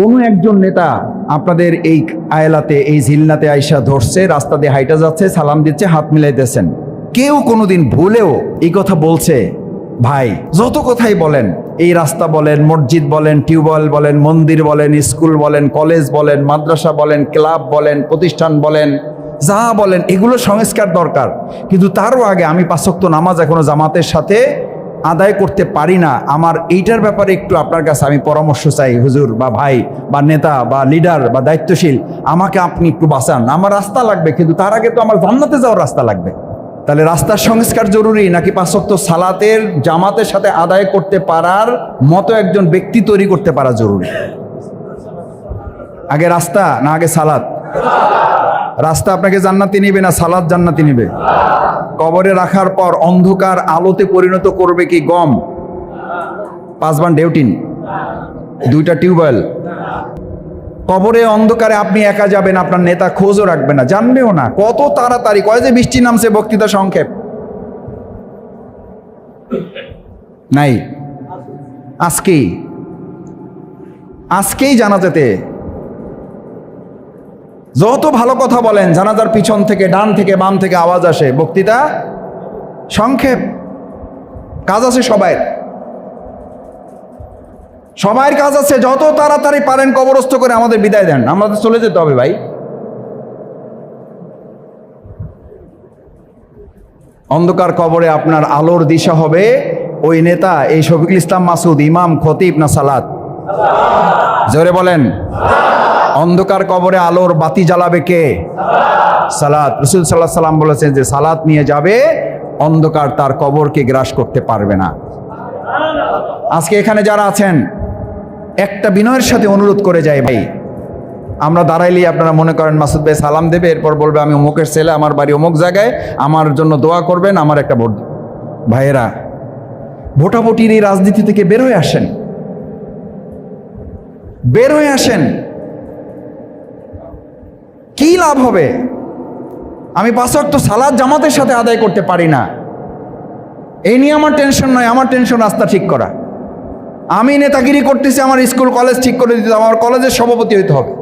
কোনো একজন নেতা আপনাদের এই আয়লাতে, এই জিল্লাতে আইসা ধরছে, রাস্তা দিয়ে হাইটা যাচ্ছে, সালাম দিচ্ছে, হাত মিলাইতেছেন। কেউ কোনোদিন ভুলেও এই কথা বলছে, ভাই, যত কথাই বলেন, এই রাস্তা বলেন, মসজিদ বলেন, টিউবওয়েল বলেন, মন্দির বলেন, স্কুল বলেন, কলেজ বলেন, মাদ্রাসা বলেন, ক্লাব বলেন, প্রতিষ্ঠান বলেন, যা বলেন, এগুলো সংস্কার দরকার। কিন্তু তারও আগে আমি পাঁচক্ত নামাজ এখনও জামাতের সাথে আদায় করতে পারি না, আমার এইটার ব্যাপারে একটু আপনার কাছে আমি পরামর্শ চাই, হুজুর বা ভাই বা নেতা বা লিডার বা দায়িত্বশীল, আমাকে আপনি একটু বাঁচান। আমার রাস্তা লাগবে, কিন্তু তার আগে তো আমার জান্নাতে যাওয়ার রাস্তা লাগবে। তাহলে রাস্তার সংস্কার জরুরি, নাকি পাঁচক্ত সালাতের, জামাতের সাথে আদায় করতে পারার মতো একজন ব্যক্তি তৈরি করতে পারা জরুরি? আগে রাস্তা, না আগে সালাত? রাস্তা আপনাকে জান্নাতি নিবে না সালাদ জান্নাতি নিবে? কবরে রাখার পর অন্ধকার আলোতে পরিণত করবে কি গম? পাঁচবান ডেউটিন। দুইটা টিউবওয়েল। কবরে অন্ধকারে আপনি একা যাবেন, আপনার নেতা খোঁজও রাখবে না, জানবেও না। কত তাড়াতাড়ি, কয় যে বৃষ্টি নামছে বক্তৃতা সংক্ষেপ। নাই। আজকেই। আজকেই জানা যেতে যত ভালো কথা বলেন, জানাজার পিছন থেকে, ডান থেকে, বাম থেকে আওয়াজ আসে। বক্তৃতা সংক্ষেপ। কাজ আছে সবাই সবাই কাজ আছে, যত তাড়াতাড়ি পারেন কবরস্থ করে আমাদের বিদায় দেন। আমাদের চলে যেতে হবে ভাই। অন্ধকার কবরে আপনার আলোর দিশা হবে। ওই নেতা, এই শফিকুল ইসলাম মাসুদ, ইমাম, খতিব না সালাত? জোরে বলেন। অন্ধকার কবরে আলোর বাতি জ্বালাবে কে? সালাত। রসুল সাল্লাহ সাল্লাম বলেছেন যে সালাত নিয়ে যাবে অন্ধকার তার কবরকে গ্রাস করতে পারবে না। আজকে এখানে যারা আছেন একটা বিনয়ের সাথে অনুরোধ করে যাই ভাই। আমরা দাঁড়াইলেই আপনারা মনে করেন মাসুদ ভাই সালাম দেবে এরপর বলবে আমি অমুকের ছেলে আমার বাড়ি অমুক জায়গায় আমার জন্য দোয়া করবেন আমার একটা ভোট ভাইয়েরা ভোটাভুটির এই রাজনীতি থেকে বের হয়ে আসেন। বের হয়ে আসেন। কি লাভ হবে? আমি পাঁচ ওয়াক্ত সালাদ জামাতের সাথে আদায় করতে পারি না। এই নিয়ে আমার টেনশন নয়, আমার টেনশন রাস্তা ঠিক করা। আমি নেতাগিরি করতেছি, আমার স্কুল, কলেজ ঠিক করে দিতে আমার কলেজের সভাপতি হইতে হবে।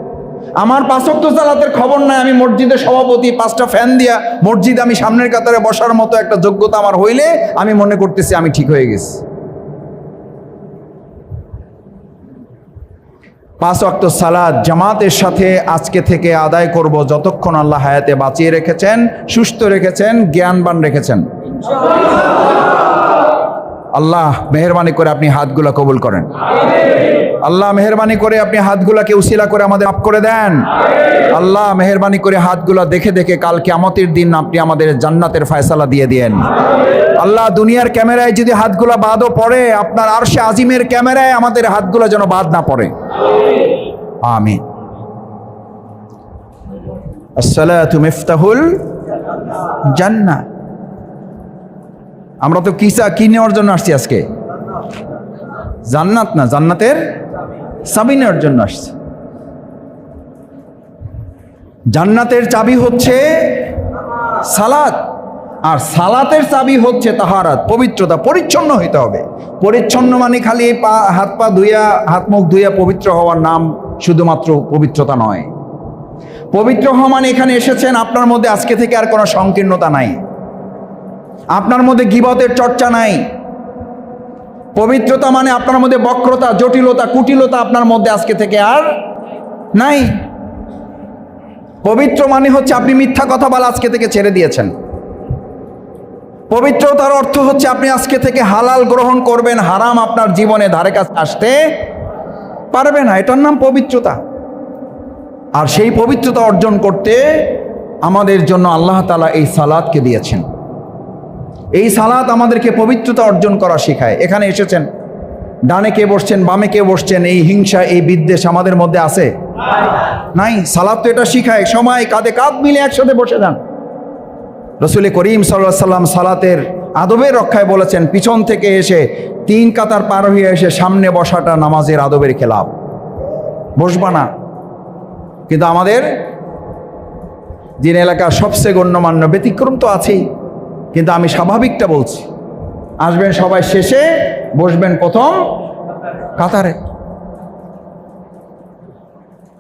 আমার পাঁচক্ত সালাতের খবর নাই, আমি মসজিদের সভাপতি, পাঁচটা ফ্যান দিয়া মসজিদ আমি সামনের কাতারে বসার মতো একটা যোগ্যতা আমার হইলে আমি মনে করতেছি আমি ঠিক হয়ে গেছি। পাঁচ অক্ত সালাদ জামাতের সাথে আজকে থেকে আদায় করব যতক্ষণ আল্লাহ হায়াতে বাঁচিয়ে রেখেছেন, সুস্থ রেখেছেন, জ্ঞানবান রেখেছেন। আল্লাহ মেহরবানি করে আপনি হাতগুলা কবুল করেন। আল্লাহ মেহরবানি করে আপনি হাতগুলাকে উশিলা করে আমাদের মাফ করে দেন। আল্লাহ মেহরবানি করে হাতগুলা দেখে দেখে কাল কিয়ামতের দিন আপনি আমাদের জান্নাতের ফয়সালা দিয়ে দিয়েন। আল্লাহ দুনিয়ার ক্যামেরায় যদি হাতগুলা বাদও পড়ে, আপনার আরশে আজিমের ক্যামেরায় আমাদের হাতগুলা যেন বাদ না পড়ে। আমিন। আসসালাতু মিফতাহুল জান্নাহ আমরা তো কিসা কি নেওয়ার জন্য আসছি আজকে? জান্নাত না, জান্নাতের চাবি নেওয়ার জন্য আসছি। জান্নাতের চাবি হচ্ছে সালাত আর সালাতের চাবি হচ্ছে তাহারাত, পবিত্রতা, পরিচ্ছন্ন হইতে হবে। পরিচ্ছন্ন মানে খালি পা, হাত পা ধুইয়া, হাত মুখ ধুইয়া পবিত্র হওয়ার নাম শুধুমাত্র পবিত্রতা নয়। পবিত্র হওয়া মানে এখানে এসেছেন, আপনার মধ্যে আজকে থেকে আর কোনো সংকীর্ণতা নাই। আপনার মধ্যে গিবতের চর্চা নাই। পবিত্রতা মানে আপনার মধ্যে বক্রতা, জটিলতা, কুটিলতা আপনার মধ্যে আজকে থেকে আর নাই। পবিত্র মানে হচ্ছে আপনি মিথ্যা কথা বলা আজকে থেকে ছেড়ে দিয়েছেন। পবিত্রতার অর্থ হচ্ছে আপনি আজকে থেকে হালাল গ্রহণ করবেন, হারাম আপনার জীবনে ধারে কাছে আসতে পারবে না। এটার নাম পবিত্রতা। আর সেই পবিত্রতা অর্জন করতে আমাদের জন্য আল্লাহ তালা এই সালাদকে দিয়েছেন। এই সালাত আমাদেরকে পবিত্রতা অর্জন করা শেখায়। এখানে এসেছেন, ডানে কে বসছেন, বামে কে বসছেন, এই হিংসা, এই বিদ্বেষ আমাদের মধ্যে আছে? নাই। সালাদ তো এটা শিখায়। সময় কাঁধে কাঁধ মিলে একসাথে বসে যান। রসুল করিম সাল্লাহ সাল্লাম সালাতের আদবের রক্ষায় বলেছেন, পিছন থেকে এসে তিন কাতার পার হয়ে এসে সামনে বসাটা নামাজের আদবের খেলাপ বসবা না। কিন্তু আমাদের যিনি এলাকার সবচেয়ে গণ্যমান্য ব্যতিক্রম তো আছেই। কিন্তু আমি স্বাভাবিকটা বলছি, আসবেন সবাই শেষে, বসবেন প্রথম কাতারে।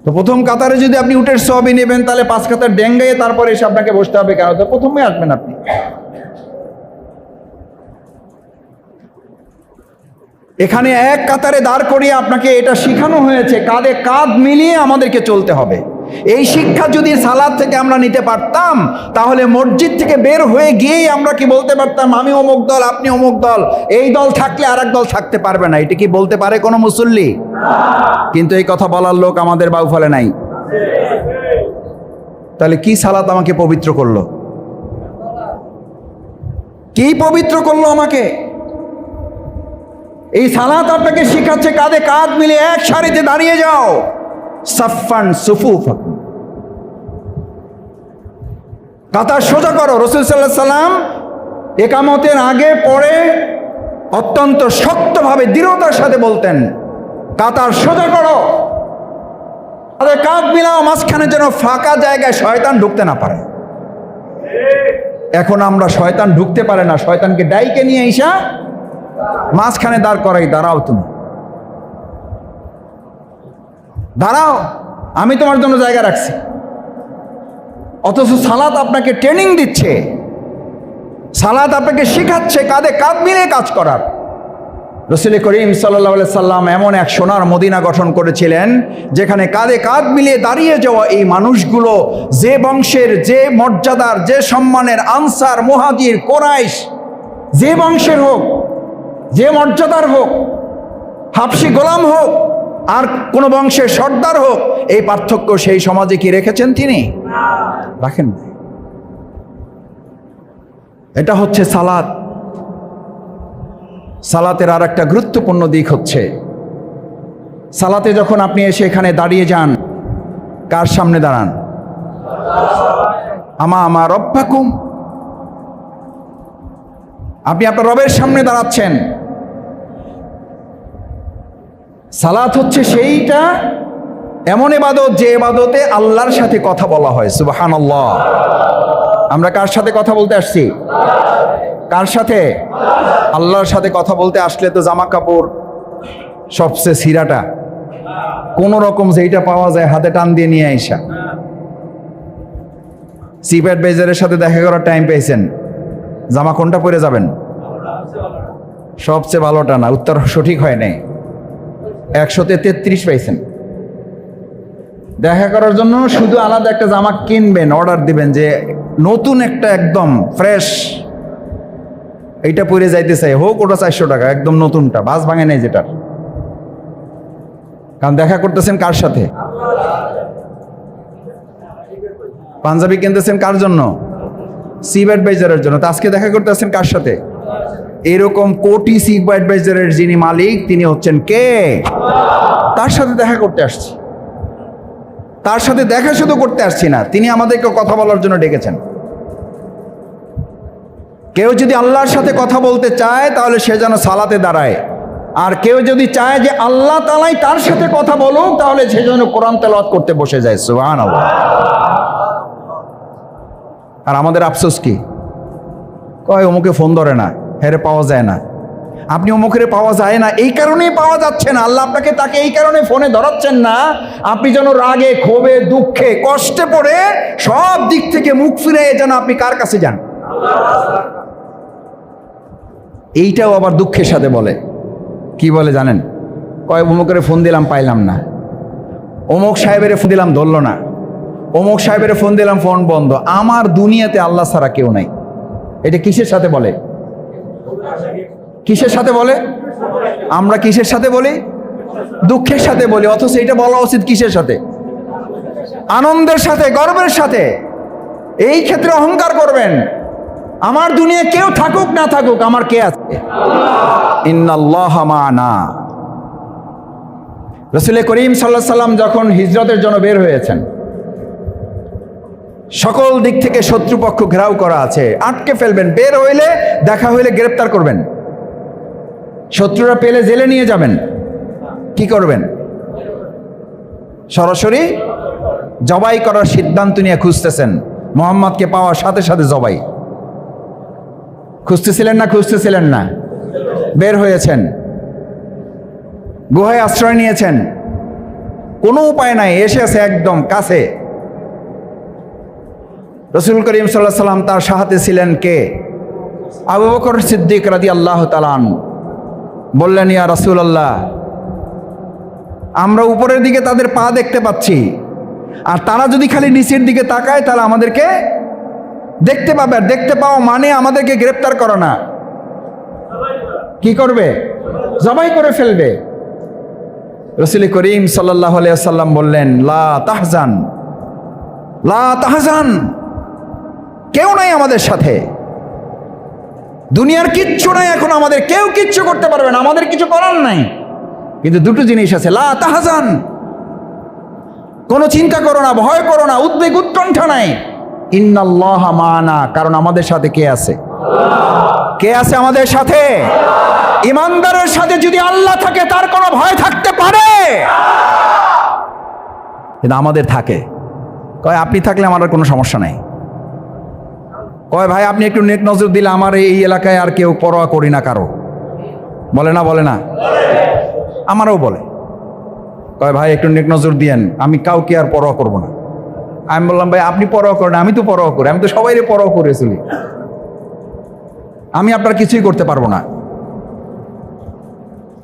তো প্রথম কাতারে যদি আপনি উটের সবই নেবেন, তাহলে পাঁচ কাতার ডেঙ্গাইয়ে তারপরে এসে আপনাকে বসতে হবে কেন? তো প্রথমে আসবেন আপনি। এখানে এক কাতারে দাঁড় করিয়ে আপনাকে এটা শেখানো হয়েছে, কাঁধে কাঁধ মিলিয়ে আমাদেরকে চলতে হবে। এই শিক্ষা যদি সালাদ থেকে আমরা নিতে পারতাম, তাহলে মসজিদ থেকে বের হয়ে গিয়েই আমরা কি বলতে পারতাম, আমি অমুক দল, আপনি অমুক দল। এই দল থাকলে আর দল থাকতে পারবে না। এটা কি বলতে পারে কোনো মুসল্লি? কিন্তু এই কথা বলার লোক আমাদের বাউফলে নাই। তাহলে কি সালাত আমাকে পবিত্র করল? কি পবিত্র করল আমাকে? এই সালাত আপনাকে শিখাচ্ছে কাঁধে কাঁধ মিলে এক সারিতে দাঁড়িয়ে যাও। সাফান সুফুফ। কাতার সোজা করো, রসুল সাল্লাহ সাল্লাম একামতের আগে পরে অত্যন্ত শক্তভাবে দৃঢ়তার সাথে বলতেন কাতার সোজা করো। আরে কাঁধ মিলাও মাঝখানে যেন ফাঁকা জায়গায় শয়তান ঢুকতে না পারে। এখন আমরা শয়তান ঢুকতে পারে না, শয়তানকে ডাইকে নিয়ে আইসা মাঝখানে দাঁড় করাই, দাঁড়াও তুমি। দাঁড়াও, আমি তোমার জন্য জায়গা রাখছি। অথচ সালাত আপনাকে ট্রেনিং দিচ্ছে। সালাত আপনাকে শেখাচ্ছে কাঁধে কাঁধ মিলে কাজ করার। রসুল করিম সাল্লাহ সাল্লাম এমন এক সোনার মদিনা গঠন করেছিলেন যেখানে কাঁধে কাঁধ মিলিয়ে দাঁড়িয়ে যাওয়া এই মানুষগুলো যে বংশের যে মর্যাদার যে সম্মানের আনসার মোহাজির কোরাইশ যে বংশের হোক যে মর্যাদার হোক হাফসি গোলাম হোক আর কোন বংশের সর্দার হোক এই পার্থক্য সেই সমাজে কি রেখেছেন তিনি? রাখেন। এটা হচ্ছে সালাত। সালাতের আর একটা গুরুত্বপূর্ণ দিক হচ্ছে, সালাতে যখন আপনি এসে এখানে দাঁড়িয়ে যান, কার সামনে দাঁড়ান? আমা আমার রব্বাকুম। আপনি আপনার রবের সামনে দাঁড়াচ্ছেন। সালাত হচ্ছে সেইটা, এমন এবাদত যে এবাদতে আল্লাহর সাথে কথা বলা হয় সুবাহান আমরা কার সাথে কথা বলতে আসছি? কার সাথে? আল্লাহর সাথে কথা বলতে আসলে তো জামা কাপড় সবচেয়ে সিরাটা। কোন রকম যেইটা পাওয়া যায় হাতে টান দিয়ে নিয়ে আইসা। সিপ্যাট বেজারের সাথে দেখা করার টাইম পেয়েছেন। জামা কোনটা পরে যাবেন? সবচেয়ে ভালোটা না উত্তর সঠিক হয় নাই। একশোতে তেত্রিশ পাইছেন দেখা করার জন্য শুধু আলাদা একটা জামা কিনবেন অর্ডার দিবেন যে নতুন একটা একদম ফ্রেশ এইটা পরে যাইতে চাই হোক, ওটা চারশো টাকা, একদম নতুনটা, বাস ভাঙে নেই যেটার। কারণ দেখা করতেছেন কার সাথে? পাঞ্জাবি কিনতেছেন কার জন্য? সিভ অ্যাডভাইজারের জন্য। তো আজকে দেখা করতেছেন কার সাথে? এরকম কোটি সিভ অ্যাডভাইজারের যিনি মালিক, তিনি হচ্ছেন কে? তার সাথে দেখা করতে আসছি। তার সাথে দেখা শুধু করতে আসছি না, তিনি আমাদেরকে কথা বলার জন্য ডেকেছেন। কেউ যদি আল্লাহর সাথে কথা বলতে চায়, তাহলে সে যেন সালাতে দাঁড়ায়। আর কেউ যদি চায় যে আল্লাহ তালাই তার সাথে কথা বলুক, তাহলে সে যেন কোরআন তেলাওয়াত করতে বসে যায়। সুহান আর আমাদের আফসোস কি? কয়, অমুকে ফোন ধরে না, হেরে পাওয়া যায় না। আপনি অমুকের পাওয়া যায় না, এই কারণেই পাওয়া যাচ্ছে না। আল্লাহ আপনাকে তাকে এই কারণে ফোনে ধরাচ্ছেন না, আপনি যেন রাগে, ক্ষোভে, দুঃখে, কষ্টে পড়ে সব দিক থেকে মুখ ফিরে যেন আপনি কার কাছে যান? এইটাও আবার দুঃখের সাথে বলে। কি বলে জানেন? কয় অমুকের ফোন দিলাম, পাইলাম না। অমুক সাহেবের ফোন দিলাম, ধরল না। অমুক সাহেবের ফোন দিলাম, ফোন বন্ধ। আমার দুনিয়াতে আল্লাহ ছাড়া কেউ নাই। এটা কিসের সাথে বলে? কিসের সাথে বলে? আমরা কিসের সাথে বলি? দুঃখের সাথে বলি, অথচ এটা বলা উচিত কিসের সাথে? আনন্দের সাথে, গর্বের সাথে। এই ক্ষেত্রে অহংকার করবেন। আমার দুনিয়া কেউ থাকুক, না থাকুক, আমার কে আছে? রসুল করিম সাল্লাহ সাল্লাম যখন হিজরতের জন্য বের হয়েছেন, সকল দিক থেকে শত্রুপক্ষ ঘেরাও করা আছে। আটকে ফেলবেন, বের হইলে, দেখা হইলে গ্রেপ্তার করবেন। শত্রুরা পেলে জেলে নিয়ে যাবেন। কি করবেন? সরাসরি জবাই করার সিদ্ধান্ত নিয়ে খুঁজতেছেন। মোহাম্মদকে পাওয়ার সাথে সাথে জবাই। খুঁজতেছিলেন না খুঁজতেছিলেন না। বের হয়েছেন। গুহায় আশ্রয় নিয়েছেন। কোনো উপায় নাই, এসেছে একদম কাছে। রসুল করিম সাল্লাহ সাল্লাম তার সাহাতে ছিলেন কে? আবু বকর সিদ্দিক রাদি আল্লাহ তালান বললেন, ইয়া রসুল আল্লাহ আমরা উপরের দিকে তাদের পা দেখতে পাচ্ছি। আর তারা যদি খালি নিচের দিকে তাকায়, তাহলে আমাদেরকে দেখতে পাবে, আর দেখতে পাওয়া মানে আমাদেরকে গ্রেপ্তার করো না। কি করবে? জবাই করে ফেলবে। রসুল করিম সাল্লাহ সাল্লাম বললেন, লা তাহজান লা তাহজান, কেউ নাই আমাদের সাথে। দুনিয়ার কিচ্ছু নাই এখন, আমাদের কেউ কিচ্ছু করতে পারবে না, আমাদের কিছু করার নাই। কিন্তু দুটো জিনিস আছে, লা তাহাজান, কোনো চিন্তা করো না, ভয় করো না, উদ্বেগ উৎকণ্ঠা নাই। ইন্নাল্লাহ মানা, কারণ আমাদের সাথে কে আছে? কে আছে আমাদের সাথে? ইমানদারের সাথে যদি আল্লাহ থাকে, তার কোনো ভয় থাকতে পারে। কিন্তু আমাদের থাকে। কয়, আপনি থাকলে আমার কোনো সমস্যা নাই। কয়, ভাই, আপনি একটু নেট নজর দিলে আমার এই এলাকায় আর কেউ পরোয়া করি না কারও। বলে না বলে না? আমারও বলে। কয়, ভাই, একটু নেক নজর দিয়েন, আমি কাউকে আর পরোয়া করব না। আমি বললাম, ভাই, আপনি পরোয়া করেন, আমি তো পরোয়া করি, আমি তো সবাইরে পরোয়া করে চলি আমি আপনার কিছুই করতে পারব না।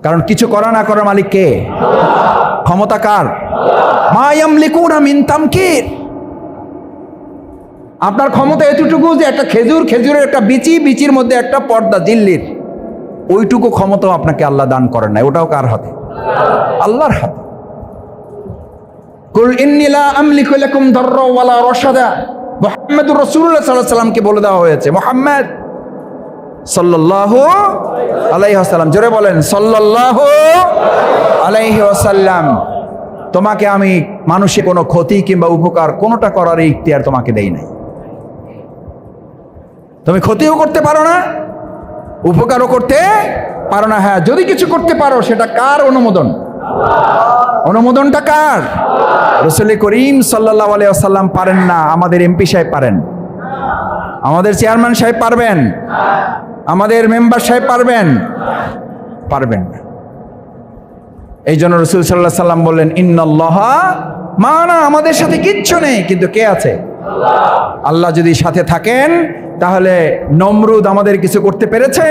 কারণ কিছু করা না করার মালিক কে? ক্ষমতা কার? তামকির আপনার ক্ষমতা এতটুকু যে একটা খেজুর, খেজুরের একটা বিচি, বিচির মধ্যে একটা পর্দা দিল্লির ওইটুকু ক্ষমতাও আপনাকে আল্লাহ দান করেন না ওটাও কার হাতে? আল্লাহর হাতে। কুল ইন্নিলা আমলিকু লাকুম দাররা রশাদা। মুহাম্মদুর রাসূলুল্লাহ সাল্লাল্লাহু সাল্লামকে বলে দেওয়া হয়েছে। মুহাম্মদ সাল্লাল্লাহু আলাইহি জোরে বলেন, সাল্লাল্লাহু আলাইহি ওয়াসাল্লাম। তোমাকে আমি মানুষে কোনো ক্ষতি কিংবা উপকার কোনোটা করার ইখতিয়ার তোমাকে দেই নাই। তুমি ক্ষতিও করতে পারো না, উপকারও করতে পারো না। হ্যাঁ যদি কিছু করতে পারো, সেটা কার অনুমোদন? অনুমোদনটা কার? রসুল করিম সাল্লাহ আলিয়াল্লাম পারেন না, আমাদের এমপি সাহেব পারেন। আমাদের চেয়ারম্যান সাহেব পারবেন। আমাদের মেম্বার সাহেব পারবেন। পারবেন না। এই জন্য রসুল সাল্লাহ সাল্লাম বললেন, ইন্নল্লাহ মা না আমাদের সাথে কিচ্ছু নেই। কিন্তু কে আছে? আল্লাহ যদি সাথে থাকেন, তাহলে নমরুদ আমাদের কিছু করতে পেরেছে?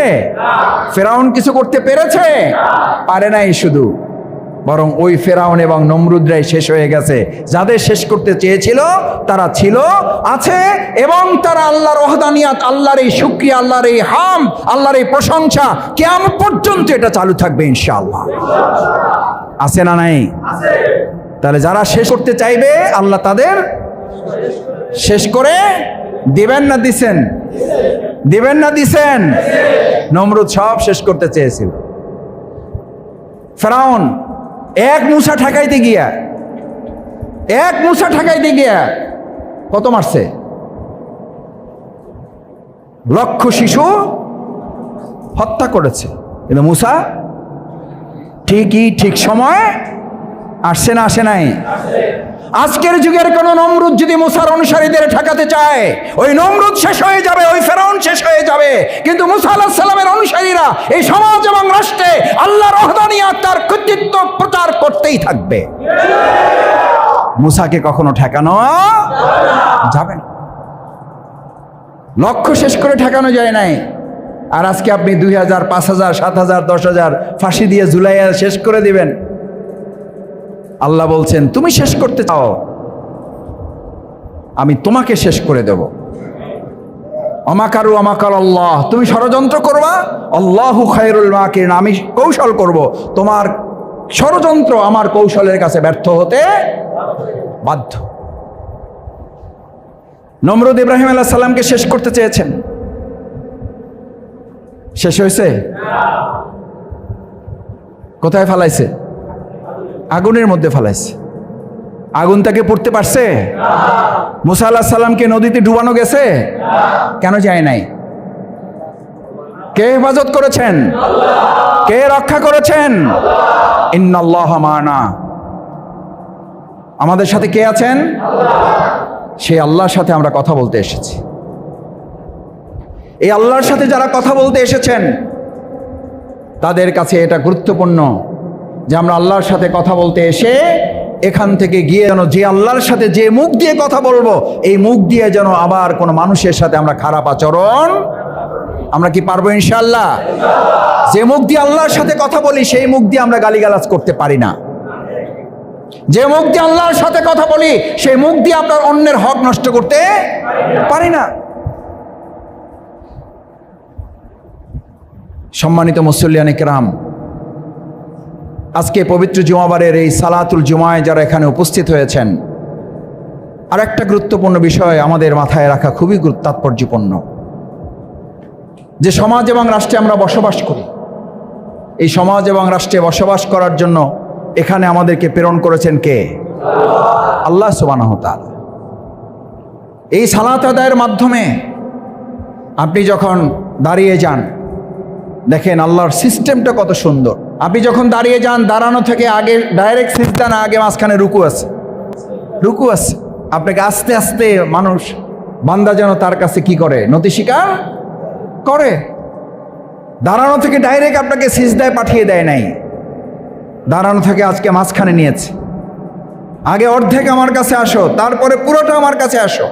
ফেরাউন কিছু করতে পেরেছে? পারে নাই শুধু। বরং ওই ফেরাউন এবং নমরুদরাই শেষ হয়ে গেছে। যাদের শেষ করতে চেয়েছিল, তারা ছিল, আছে এবং তারা আল্লাহর ওহদানিয়াত, আল্লাহর এই শুক্রিয়া, আল্লাহর এই হাম, আল্লাহর এই প্রশংসা কেমন পর্যন্ত এটা চালু থাকবে ইনশাআল্লাহ। আছে না নাই? তাহলে যারা শেষ করতে চাইবে, আল্লাহ তাদের শেষ করে দিবেন না দিছেন? দিবেন না দিছেন? নমরুদ সব শেষ করতে চেয়েছিল। ফেরাউন এক মুসা ঠেকাইতে গিয়া, এক মুসা ঠেকাইতে গিয়া কত মারছে? লক্ষ শিশু হত্যা করেছে। কিন্তু মুসা ঠিকই ঠিক সময় আসছে না, আসে নাই? আজকের যুগের কোন নমরুদ যদি মুসার অনুসারীদের ঠেকাতে চায়, ওই নমরুদ শেষ হয়ে যাবে, ওই ফেরাউন শেষ হয়ে যাবে। কিন্তু মুসা আল্লাহ অনুসারীরা এই সমাজ এবং রাষ্ট্রে আল্লাহর রহদানিয়া তার কৃতিত্ব প্রচার করতেই থাকবে। মুসাকে কখনো ঠেকানো যাবে না। লক্ষ্য শেষ করে ঠেকানো যায় নাই। আর আজকে আপনি দুই হাজার, পাঁচ হাজার, সাত হাজার, দশ হাজার ফাঁসি দিয়ে জুলাইয়া শেষ করে দিবেন। আল্লাহ বলছেন, তুমি শেষ করতে চাও, আমি তোমাকে শেষ করে দেব। অমাকারু অমাকার আল্লাহ, তুমি ষড়যন্ত্র করবা? আল্লাহু খায়রুল মাকিন আমি কৌশল করব। তোমার ষড়যন্ত্র আমার কৌশলের কাছে ব্যর্থ হতে বাধ্য। নমরুদ ইব্রাহিম আল্লাহ সাল্লামকে শেষ করতে চেয়েছেন। শেষ হয়েছে? কোথায় ফালাইছে? আগুনের মধ্যে ফালাইছে। আগুন তাকে পড়তে পারছে? মুসা আল্লাহ সাল্লামকে নদীতে ডুবানো গেছে? কেন যায় নাই? কে হেফাজত করেছেন? কে রক্ষা করেছেন? মানা। আমাদের সাথে কে আছেন? সেই আল্লাহর সাথে আমরা কথা বলতে এসেছি। এই আল্লাহর সাথে যারা কথা বলতে এসেছেন, তাদের কাছে এটা গুরুত্বপূর্ণ। যে আমরা আল্লাহর সাথে কথা বলতে এসে এখান থেকে গিয়ে যেন যে আল্লাহর সাথে যে মুখ দিয়ে কথা বলব, এই মুখ দিয়ে যেন আবার কোনো মানুষের সাথে আমরা খারাপ আচরণ, আমরা কি পারব ইনশাল্লাহ যে মুখ দিয়ে আল্লাহর সাথে কথা বলি, সেই মুখ দিয়ে আমরা গালিগালাজ করতে পারি না। যে মুখ দিয়ে আল্লাহর সাথে কথা বলি, সেই মুখ দিয়ে আপনার অন্যের হক নষ্ট করতে পারি না। সম্মানিত মুসল্লিয়ান ইকরাম আজকে পবিত্র জুমাবারের এই সালাতুল জুমায় যারা এখানে উপস্থিত হয়েছেন আর একটা গুরুত্বপূর্ণ বিষয় আমাদের মাথায় রাখা খুবই তাৎপর্যপূর্ণ। যে সমাজ এবং রাষ্ট্রে আমরা বসবাস করি, এই সমাজ এবং রাষ্ট্রে বসবাস করার জন্য এখানে আমাদেরকে প্রেরণ করেছেন কে? আল্লাহ সুবানাহ তাআলা। এই সালাত আদায়ের মাধ্যমে আপনি যখন দাঁড়িয়ে যান, দেখেন আল্লাহর সিস্টেমটা কত সুন্দর। আপনি যখন দাঁড়িয়ে যান, দাঁড়ানো থেকে আগে ডাইরেক্ট সিজদা না আগে মাঝখানে রুকু আছে। রুকু আছে। আপনাকে আস্তে আস্তে মানুষ, বান্দা যেন তার কাছে কি করে? নতি স্বীকার করে। দাঁড়ানো থেকে ডাইরেক্ট আপনাকে সিজদায় পাঠিয়ে দেয় নাই। দাঁড়ানো থেকে আজকে মাঝখানে নিয়েছে। আগে অর্ধেক আমার কাছে আসো, তারপরে পুরোটা আমার কাছে আসো।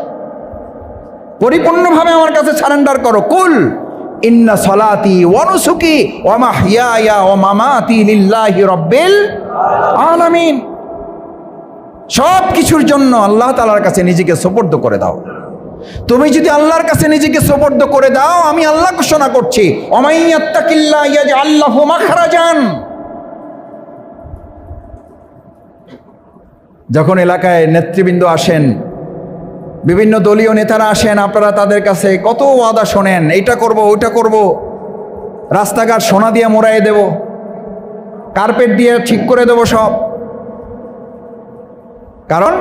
পরিপূর্ণভাবে আমার কাছে সারেন্ডার করো। কুল! ইন্না সলাতি ওয়ানুসুকি ওয়া মাহইয়ায়া ওয়া মামাতি লিল্লাহি রাব্বিল আলামিন। সব কিছুর জন্য আল্লাহ তালার কাছে নিজেকে সোপর্দ করে দাও। তুমি যদি আল্লাহর কাছে নিজেকে সোপর্দ করে দাও, আমি আল্লাহ ঘোষণা করছি ইয়াজআল্লাহু মাখরাজান। যখন এলাকায় নেতৃবৃন্দ আসেন বিভিন্ন দলীয় নেতারা আসেন, আপনারা তাদের কাছে কত ওয়াদা শোনেন, এইটা করব, ওইটা করব, রাস্তাঘাট সোনা দিয়ে মোড়াই দেব, কার্পেট দিয়ে ঠিক করে দেব সব। কারণ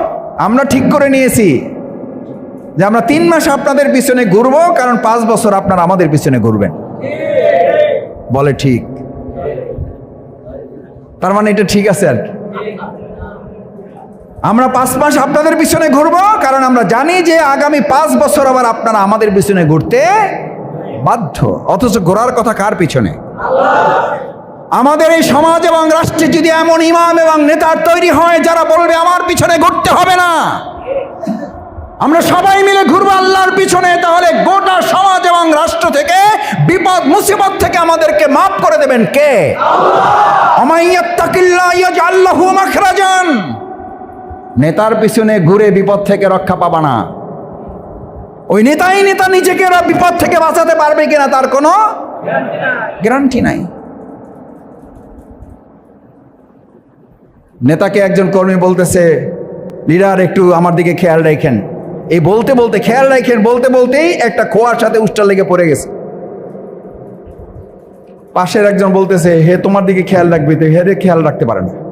আমরা ঠিক করে নিয়েছি যে আমরা তিন মাস আপনাদের পিছনে ঘুরবো, কারণ পাঁচ বছর আপনারা আমাদের পিছনে ঘুরবেন। বলে ঠিক। তার মানে এটা ঠিক আছে আর কি। আমরা পাঁচ মাস আপনাদের পিছনে ঘুরবো, কারণ আমরা জানি যে আগামী পাঁচ বছর আবার আপনারা আমাদের পিছনে ঘুরতে বাধ্য। অথচ ঘোরার কথা কার পিছনে? আমাদের এই সমাজ এবং রাষ্ট্রে যদি এমন ইমাম এবং নেতার তৈরি হয়, যারা বলবে আমার পিছনে ঘুরতে হবে না, আমরা সবাই মিলে ঘুরবো আল্লাহর পিছনে, তাহলে গোটা সমাজ এবং রাষ্ট্র থেকে, বিপদ, মুসিবত থেকে আমাদেরকে মাফ করে দেবেন কে? আমাইয়াত্তাকিল্লাহ ইয়াজআল্লাহু মাখরাজান। নেতার পিছনে ঘুরে বিপদ থেকে রক্ষা পাবা না। ওই নেতাই নেতা নিজেকে বিপদ থেকে বাঁচাতে পারবে কিনা তার কোনো গ্যারান্টি নাই। নেতাকে একজন কর্মী বলতেছে, লিডার, একটু আমার দিকে খেয়াল রাখেন। এই বলতে বলতে, খেয়াল রাখেন, বলতে বলতেই একটা খোয়ার সাথে উষ্টা লেগে পড়ে গেছে। পাশের একজন বলতেছে, হে, তোমার দিকে খেয়াল রাখবে তো, হে খেয়াল রাখতে পারে না।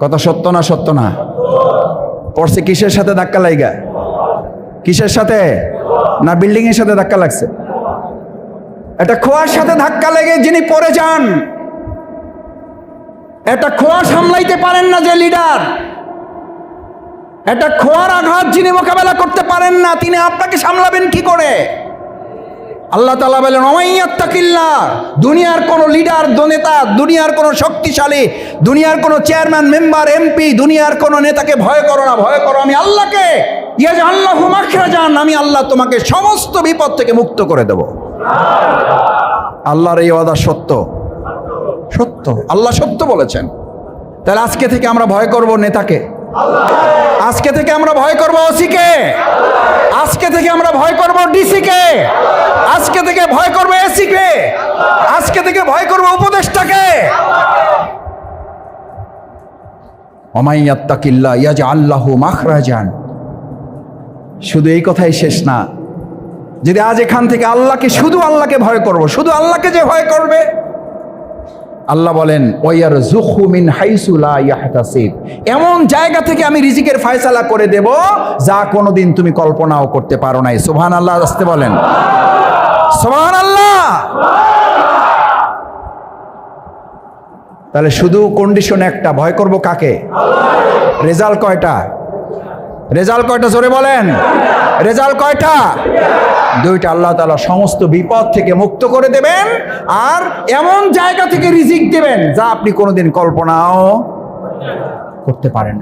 কথা সত্য না সত্য না? পড়ছে কিসের সাথে ধাক্কা লাইগা? কিসের সাথে? না বিল্ডিং এর সাথে ধাক্কা লাগছে? এটা খোয়ার সাথে ধাক্কা লেগে যিনি পড়ে যান এটা খোয়া সামলাইতে পারেন না যে লিডার এটা খোয়ার আঘাত যিনি মোকাবেলা করতে পারেন না, তিনি আপনাকে সামলাবেন কি করে? আল্লাহ তালা বলেন অমাইয়াত্তাকিল্লা দুনিয়ার কোনো লিডার, নেতা, দুনিয়ার কোনো শক্তিশালী, দুনিয়ার কোনো চেয়ারম্যান, মেম্বার, এমপি, দুনিয়ার কোনো নেতাকে ভয় করো না, ভয় করো, আমি আল্লাহকে ইয়াজ আল্লাহ যান আমি আল্লাহ তোমাকে সমস্ত বিপদ থেকে মুক্ত করে দেব। আল্লাহর এই ওয়াদা সত্য। সত্য। আল্লাহ সত্য বলেছেন। তাহলে আজকে থেকে আমরা ভয় করব নেতাকে। আজকে থেকে আমরা ভয় করব ওসিকে। আজকে থেকে আমরা ভয় করব ডিসিকে। আজকে থেকে ভয় করব এসিকে। আজকে থেকে ভয় করব উপদেষ্টাকে। অমাইয়াত্তাকিল্লা ইয়াজ আল্লাহু মাখরাজান। শুধু এই কথাই শেষ না। যদি আজ এখান থেকে আল্লাহকে, শুধু আল্লাহকে ভয় করব, শুধু আল্লাহকে যে ভয় করবে আল্লাহ বলেন ওয়ার জুখুমিন হাইসুলা এমন জায়গা থেকে আমি রিজিকের ফয়সালা করে দেব যা কোনোদিন তুমি কল্পনাও করতে পারো নাই। সুবহান আল্লাহ আসতে বলেন। সুবহান আল্লাহ তাহলে শুধু কন্ডিশন একটা, ভয় করব কাকে? রেজাল্ট কয়টা? রেজাল্ট কয়টা? জোরে বলেন। রেজাল্ট কয়টা? দুইটা। আল্লাহ তালা সমস্ত বিপদ থেকে মুক্ত করে দেবেন আর এমন জায়গা থেকে রিজিক দেবেন যা আপনি কোনোদিন কল্পনাও করতে পারেন